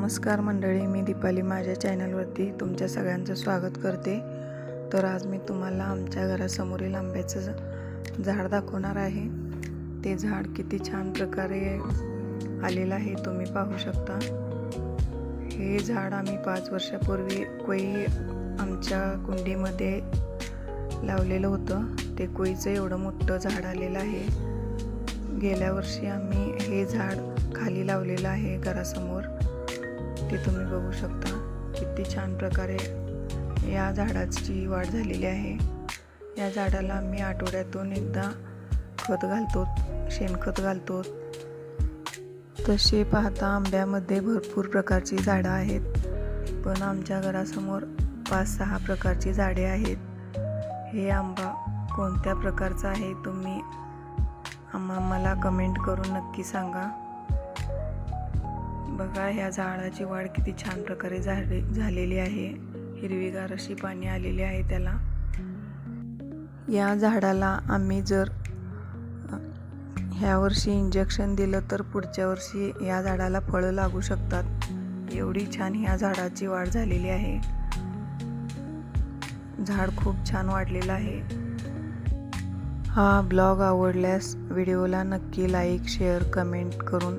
नमस्कार मंडळी मी दीपाली माझ्या चॅनलवरती तुमच्या सगळ्यांचं स्वागत करते. तर आज मी तुम्हाला आमच्या घरासमोरील आंब्याचं झाड दाखवणार आहे. ते झाड किती छान प्रकारे आलेलं आहे तुम्ही पाहू शकता. हे झाड आम्ही पाच वर्षापूर्वी कोई आमच्या कुंडीमध्ये लावलेलं होतं. ते कोईचं एवढं मोठं झाड आलेलं आहे. गेल्या वर्षी आम्ही हे झाड खाली लावलेलं आहे घरासमोर. ते तुम्ही बघू शकता किती छान प्रकारे या झाडाची वाढ झालेली आहे. या झाडाला आम्ही आठवड्यातून एकदा खत घालतो शेणखत घालतो. तसे पाहता आंब्यामध्ये भरपूर प्रकारची झाडं आहेत. पण आमच्या घरासमोर पाच सहा प्रकारची झाडे आहेत. हे आंबा कोणत्या प्रकारचा आहे तुम्ही आम्हा मला कमेंट करून नक्की सांगा. बघा ह्या झाडाची वाढ किती छान प्रकारे झाले झालेली आहे. हिरवीगार अशी पाणी आलेली आहे त्याला. या झाडाला आम्ही जर ह्या वर्षी इंजेक्शन दिलं तर पुढच्या वर्षी या झाडाला फळं लागू शकतात. एवढी छान ह्या झाडाची वाढ झालेली आहे. झाड खूप छान वाढलेलं आहे. हा ब्लॉग आवडल्यास व्हिडिओला नक्की लाईक शेअर कमेंट करून